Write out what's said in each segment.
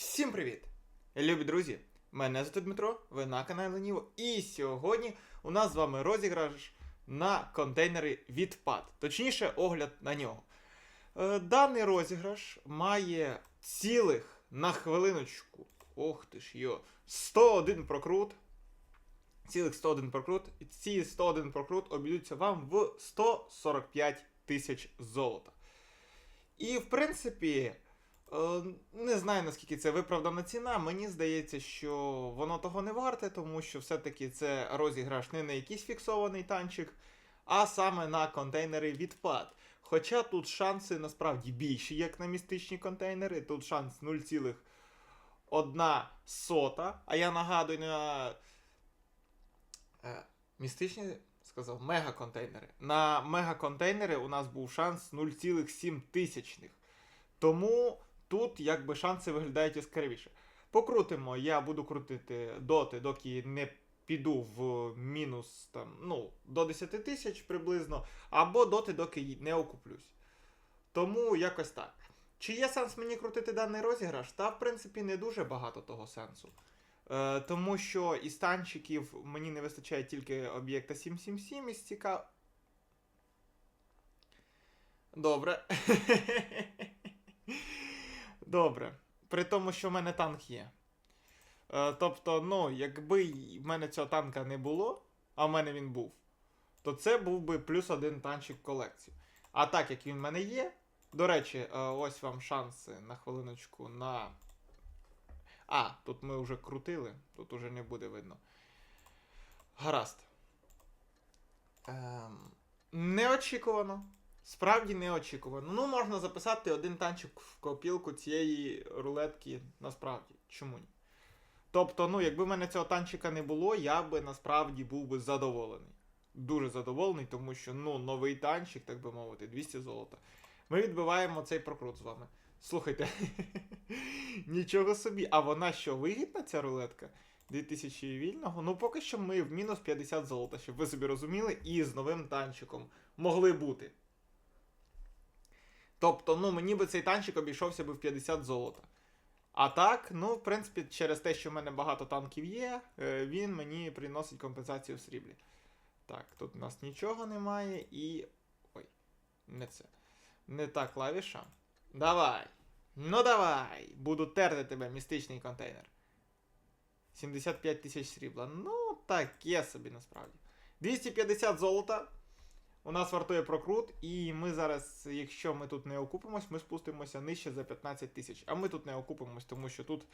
Всім привіт! Любі друзі! Мене звати Дмитро, ви на каналі Леніво. І сьогодні у нас з вами розіграш на контейнери відпад. Точніше, огляд на нього. Е, Даний розіграш має цілих на хвилиночку. Ох ти ж йо! 101 прокрут. Цілих 101 прокрут. І ці 101 прокрут обійдуться вам в 145 тисяч золота. І в принципі. Е, Не знаю наскільки це виправдана ціна. Мені здається, що воно того не варте, тому що все-таки це розіграш не на якийсь фіксований танчик, а саме на контейнери відпад. Хоча тут шанси насправді більші, як на містичні контейнери. Тут шанс 0,1 сота. А я нагадую на е, містичні сказав мегаконтейнери. На мегаконтейнери у нас був шанс 0,7 тисячних. Тому тут якби шанси виглядають яскравіше. Покрутимо, я буду крутити доти, доки не піду в мінус там, ну, до 10 тисяч приблизно, або доти, доки не окуплюсь. Тому якось так. Чи є сенс мені крутити даний розіграш? Та, в принципі, не дуже багато того сенсу. Е, тому що із танчиків мені не вистачає тільки об'єкта 777 із цікав... Добре. Добре. При тому, що в мене танк є. Е, тобто, ну, якби в мене цього танка не було, а в мене він був, то це був би плюс один танчик в колекцію. А так як він в мене є. До речі, е, ось вам шанси на хвилиночку на. А, тут ми вже крутили, тут уже не буде видно. Гаразд. Ем, неочікувано. Справді неочікувано. Ну, можна записати один танчик в копілку цієї рулетки насправді. Чому ні? Тобто, ну, якби в мене цього танчика не було, я би насправді був би задоволений. Дуже задоволений, тому що ну, новий танчик, так би мовити, 200 золота. Ми відбиваємо цей прокрут з вами. Слухайте, нічого собі. А вона що, вигідна ця рулетка? 2000 вільного. Ну, поки що ми в мінус 50 золота, щоб ви собі розуміли, і з новим танчиком могли бути. Тобто, ну, мені би цей танчик обійшовся би в 50 золота. А так, ну, в принципі, через те, що в мене багато танків є, е, він мені приносить компенсацію в сріблі. Так, тут у нас нічого немає і. Ой, не це. Не та клавіша. Давай. Ну давай. Буду терти тебе, містичний контейнер. 75 тисяч срібла. Ну, таке собі насправді. 250 золота. У нас вартує прокрут, і ми зараз, якщо ми тут не окупимось, ми спустимося нижче за 15 тисяч. А ми тут не окупимось, тому що тут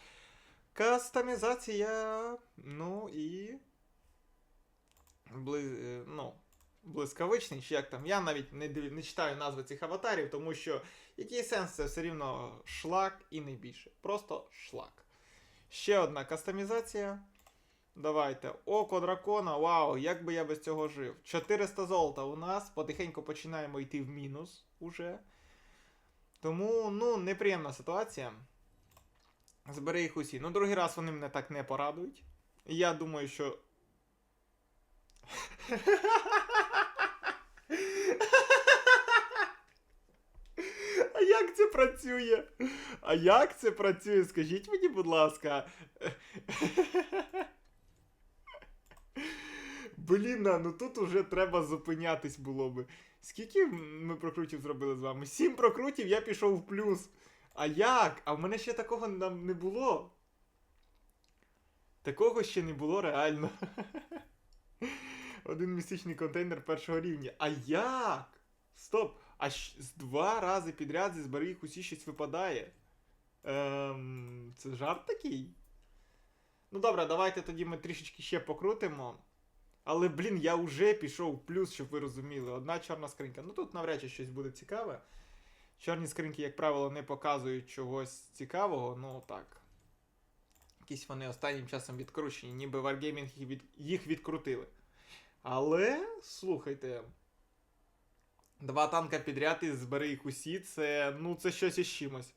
кастомізація. Ну і. Бли... е, Ну, блискавичний, чи як там. Я навіть не, не читаю назви цих аватарів, тому що який сенс це все рівно шлак і не більше. Просто шлак. Ще одна кастомізація. Давайте. Око дракона. Вау, як би я без цього жив. 400 золота у нас. Потихеньку починаємо йти в мінус уже. Тому, ну, неприємна ситуація. Збери їх усі. Ну, другий раз вони мене так не порадують. Я думаю, що. А як це працює? А як це працює? Скажіть мені, будь ласка. Блін, ну тут уже треба зупинятись було би. Скільки ми прокрутів зробили з вами? Сім прокрутів, я пішов в плюс. А як? А в мене ще такого нам не було. Такого ще не було реально. Один містичний контейнер першого рівня. А як? Стоп! А щ- з два рази підряд зі збери їх усі щось випадає. Ем, це жарт такий? Ну добре, давайте тоді ми трішечки ще покрутимо. Але, блін, я вже пішов плюс, щоб ви розуміли. Одна чорна скринька. Ну тут навряд чи щось буде цікаве. Чорні скриньки, як правило, не показують чогось цікавого, ну так. Якісь вони останнім часом відкручені, ніби Wargaming їх, від... їх відкрутили. Але, слухайте. Два танка підряд і збери їх усі, це. ну, це щось із чимось.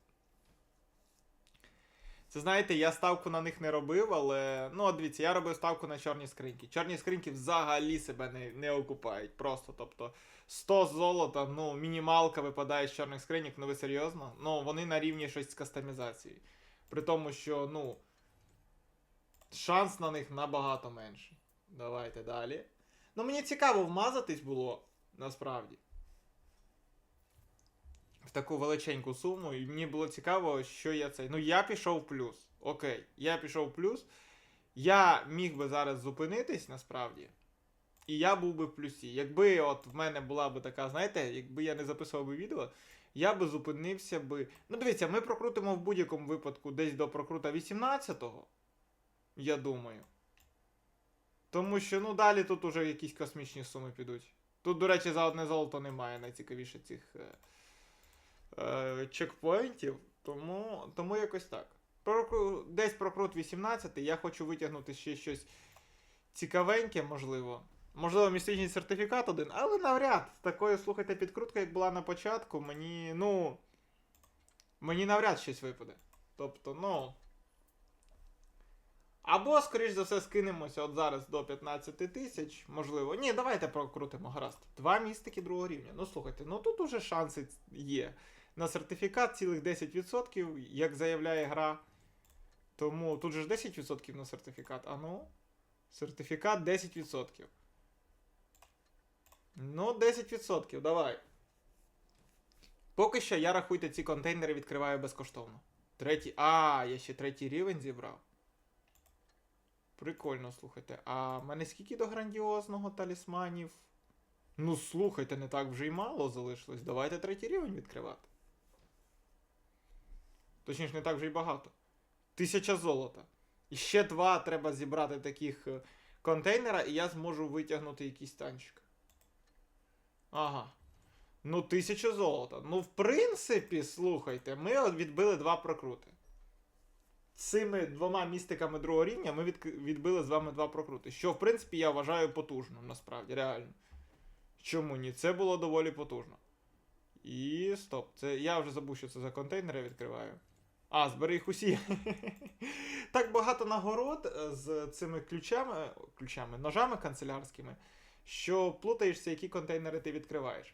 Це знаєте, я ставку на них не робив, але. Ну, от дивіться, я робив ставку на чорні скриньки. Чорні скриньки взагалі себе не, не окупають. Просто. Тобто 100 золота, ну, мінімалка випадає з чорних скриньок, ну ви серйозно? Ну, вони на рівні щось з кастомізацією. При тому, що, ну. Шанс на них набагато менший. Давайте далі. Ну, мені цікаво вмазатись було, насправді. В таку величеньку суму. І мені було цікаво, що я цей. Ну, я пішов в плюс. Окей, я пішов в плюс. Я міг би зараз зупинитись насправді. І я був би в плюсі. Якби от в мене була би така, знаєте, якби я не записував би відео, я би зупинився би. Ну, дивіться, ми прокрутимо в будь-якому випадку десь до прокрута 18-го. Я думаю. Тому що, ну, далі тут уже якісь космічні суми підуть. Тут, до речі, за одне золото немає найцікавіше цих е, чекпоінтів. Тому, тому якось так. Прокру... Десь прокрут 18, я хочу витягнути ще щось цікавеньке, можливо. Можливо, містичний сертифікат один, але навряд. Такою, слухайте, підкруткою, як була на початку, мені, ну. Мені навряд щось випаде. Тобто, ну. Або, скоріш за все, скинемося от зараз до 15 тисяч, можливо. Ні, давайте прокрутимо, гаразд. Два містики другого рівня. Ну слухайте, ну тут уже шанси є. На сертифікат цілих 10%, як заявляє гра. Тому тут же ж 10% на сертифікат. А ну. Сертифікат 10%. Ну, 10%, давай. Поки що я рахуйте, ці контейнери відкриваю безкоштовно. Третій. А, я ще третій рівень зібрав. Прикольно, слухайте. А мене скільки до грандіозного талісманів? Ну, слухайте, не так вже й мало залишилось. Давайте третій рівень відкривати. Точніше, не так вже й багато. Тисяча золота. І ще два треба зібрати таких е, контейнера, і я зможу витягнути якийсь танчик. Ага. Ну, тисяча золота. Ну, в принципі, слухайте, ми відбили два прокрути. Цими двома містиками другого рівня ми відбили з вами два прокрути. Що, в принципі, я вважаю потужним, насправді, реально. Чому ні? Це було доволі потужно. І стоп. Це я вже забув, що це за контейнери відкриваю. А, збери їх усі. так багато нагород е, з цими ключами, ключами, ножами канцелярськими, що плутаєшся, які контейнери ти відкриваєш.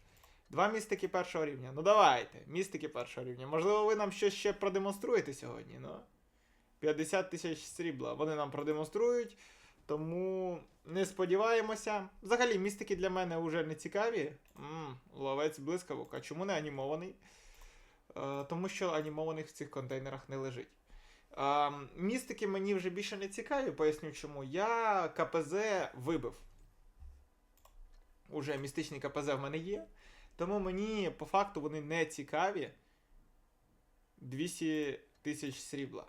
Два містики першого рівня. Ну давайте, містики першого рівня. Можливо, ви нам щось ще продемонструєте сьогодні, ну? 50 тисяч срібла. Вони нам продемонструють. Тому не сподіваємося. Взагалі, містики для мене вже не цікаві. Ммм, ловець блискавок. А чому не анімований? Е, тому що анімованих в цих контейнерах не лежить. Е, містики мені вже більше не цікаві, поясню чому. Я КПЗ вибив. Уже містичний КПЗ в мене є. Тому мені по факту вони не цікаві. 200 тисяч срібла.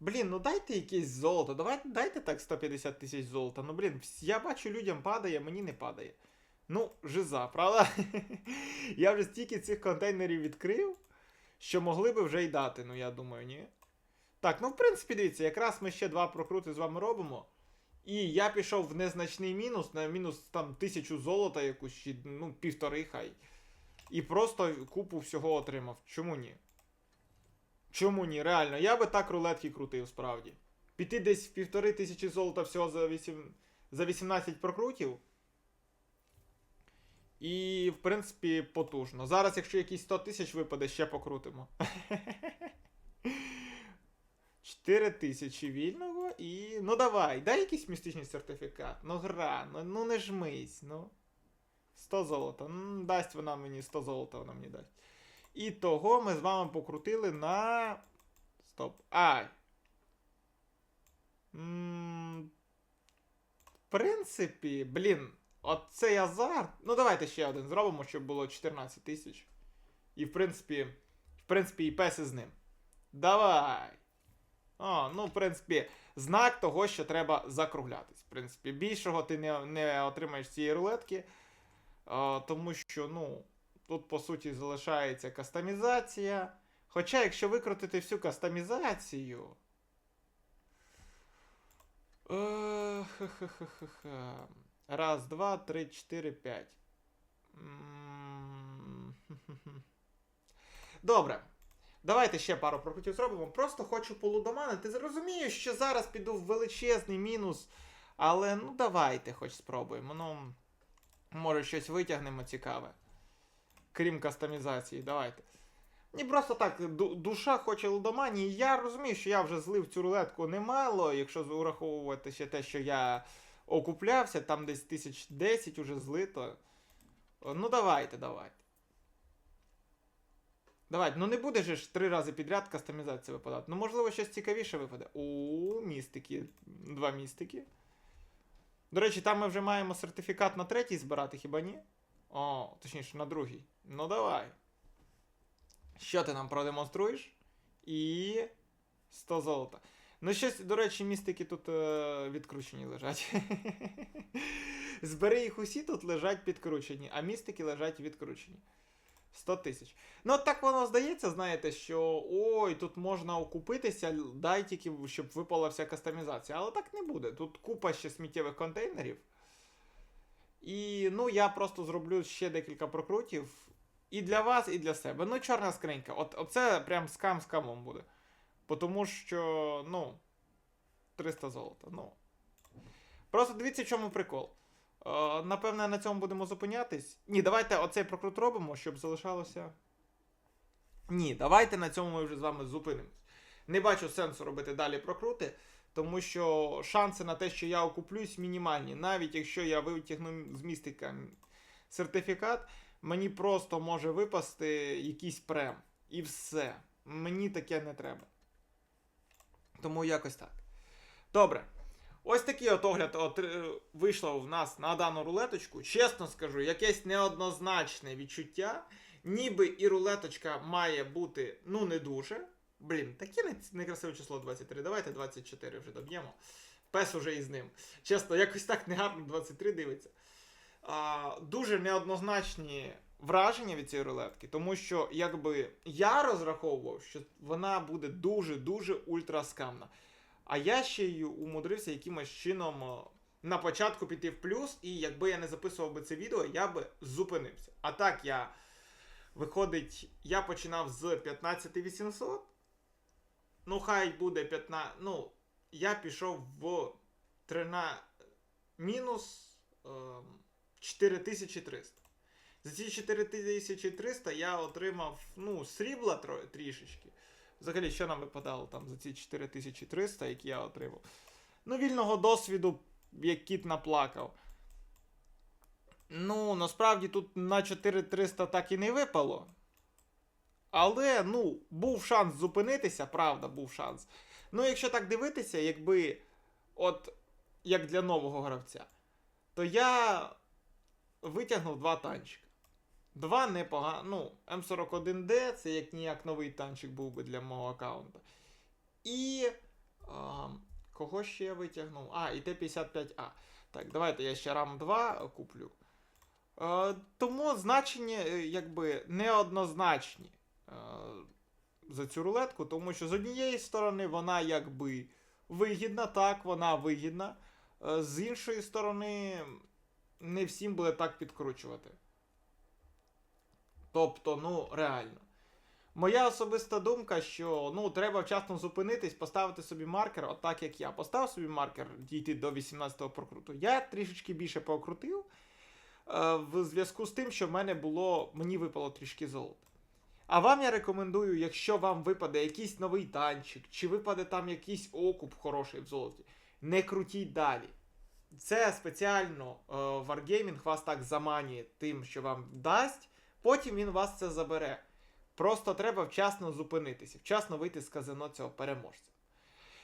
Блін, ну дайте якесь золото. Давайте дайте так 150 тисяч золота. Ну блін, я бачу, людям падає, мені не падає. Ну, жиза, правда? я вже стільки цих контейнерів відкрив, що могли би вже й дати, ну я думаю, ні. Так, ну в принципі, дивіться, якраз ми ще два прокрути з вами робимо. І я пішов в незначний мінус, на мінус там тисячу золота якусь, ну, півтори хай. І просто купу всього отримав. Чому ні? Чому ні? Реально, я би так рулетки крутив, справді. Піти десь в півтори тисячі золота всього за 8, за 18 прокрутів. І, в принципі, потужно. Зараз, якщо якісь 100 тисяч випаде, ще покрутимо. 4 тисячі вільного і. Ну давай, дай якийсь містичний сертифікат. Ну гра, ну, ну не жмись, ну. 100 золота. Ну, дасть вона мені 100 золота, вона мені дасть. І того ми з вами покрутили на. Стоп. Ай. М, В принципі, блін, от цей азарт. Ну, давайте ще один зробимо, щоб було 14 тисяч. І, в принципі, в принципі, і песи з ним. Давай. О, ну, в принципі, знак того, що треба закруглятись. В принципі, більшого ти не, не отримаєш цієї рулетки. А, тому що, ну, тут, по суті, залишається кастомізація. Хоча, якщо викрутити всю кастомізацію. Е. Раз, два, три, чотири, п'ять. Добре. Давайте ще пару прокрутів зробимо. Просто хочу полудоманити. Зрозумію, що зараз піду в величезний мінус. Але ну давайте хоч спробуємо. Ну, може щось витягнемо цікаве. Крім кастомізації, давайте. Ні, просто так, душа хоче лудоманії. Я розумію, що я вже злив цю рулетку немало, якщо ураховувати ще те, що я окуплявся, там десь тисяч десять уже злито. Ну давайте, давайте. Давайте, ну не буде же ж три рази підряд кастомізація випадати. Ну, можливо, щось цікавіше випаде. У містики. Два містики. До речі, там ми вже маємо сертифікат на третій збирати, хіба ні? О, точніше, на другий. Ну давай. Що ти нам продемонструєш? І 100 золота. Ну, щось, до речі, містики тут е, відкручені лежать. Збери їх усі тут лежать підкручені, а містики лежать відкручені. 100 тисяч. Ну, так воно здається, знаєте, що ой, тут можна окупитися, дай тільки, щоб випала вся кастомізація. Але так не буде. Тут купа ще сміттєвих контейнерів. І ну, я просто зроблю ще декілька прокрутів. І для вас, і для себе. Ну, чорна скринька. От, оце прям скам з камом буде. Тому що, ну, 300 золота. Ну. Просто дивіться, в чому прикол. Е, напевне, на цьому будемо зупинятись. Ні, давайте оцей прокрут робимо, щоб залишалося. Ні, давайте на цьому ми вже з вами зупинимось. Не бачу сенсу робити далі прокрути, тому що шанси на те, що я окуплюсь, мінімальні. Навіть якщо я витягну з містика сертифікат, мені просто може випасти якийсь прем. І все. Мені таке не треба. Тому якось так. Добре. Ось такий от огляд от, е, вийшло в нас на дану рулеточку. Чесно скажу, якесь неоднозначне відчуття. Ніби і рулеточка має бути ну не дуже. Блін, таке не- некрасиве число 23. Давайте 24 вже доб'ємо. Пес уже із ним. Чесно, якось так негарно 23 дивиться. А, дуже неоднозначні враження від цієї рулетки, тому що якби я розраховував, що вона буде дуже-дуже ультраскамна. А я ще й умудрився якимось чином на початку піти в плюс, і якби я не записував би це відео, я би зупинився. А так я. Виходить, я починав з 15800. Ну, хай буде 15. Ну, я пішов в 13 мінус ем, 4300. За ці 4300 я отримав ну, срібла трішечки. Взагалі, що нам випадало там за ці 4300, які я отримав? Ну, вільного досвіду, як кіт наплакав. Ну, насправді тут на 4300 так і не випало. Але, ну, був шанс зупинитися, правда, був шанс. Ну, якщо так дивитися, якби, от, як для нового гравця, то я витягнув два танчика. Два непогані. Ну, М41D, це як ніяк новий танчик був би для мого аккаунта. І. А, кого ще я витягнув? А, і Т-55А. Так, давайте я ще RAM 2 куплю. Е, тому значення, е, якби, неоднозначні е, за цю рулетку, тому що з однієї сторони вона якби вигідна, так, вона вигідна. З іншої сторони, не всім буде так підкручувати. Тобто, ну, реально. Моя особиста думка, що ну, треба вчасно зупинитись, поставити собі маркер, отак як я. Поставив собі маркер дійти до 18-го прокруту. Я трішечки більше покрутив е, в зв'язку з тим, що в мене було, мені випало трішки золота. А вам я рекомендую, якщо вам випаде якийсь новий танчик, чи випаде там якийсь окуп хороший в золоті, не крутіть далі. Це спеціально е, Wargaming вас так заманює тим, що вам дасть, потім він вас це забере. Просто треба вчасно зупинитися, вчасно вийти з казино цього переможця.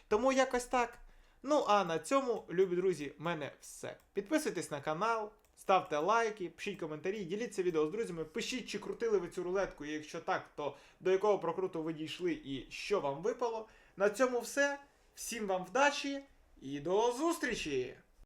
Тому якось так. Ну а на цьому, любі друзі, в мене все. Підписуйтесь на канал, ставте лайки, пишіть коментарі, діліться відео з друзями, пишіть, чи крутили ви цю рулетку, і якщо так, то до якого прокруту ви дійшли і що вам випало. На цьому все. Всім вам вдачі і до зустрічі!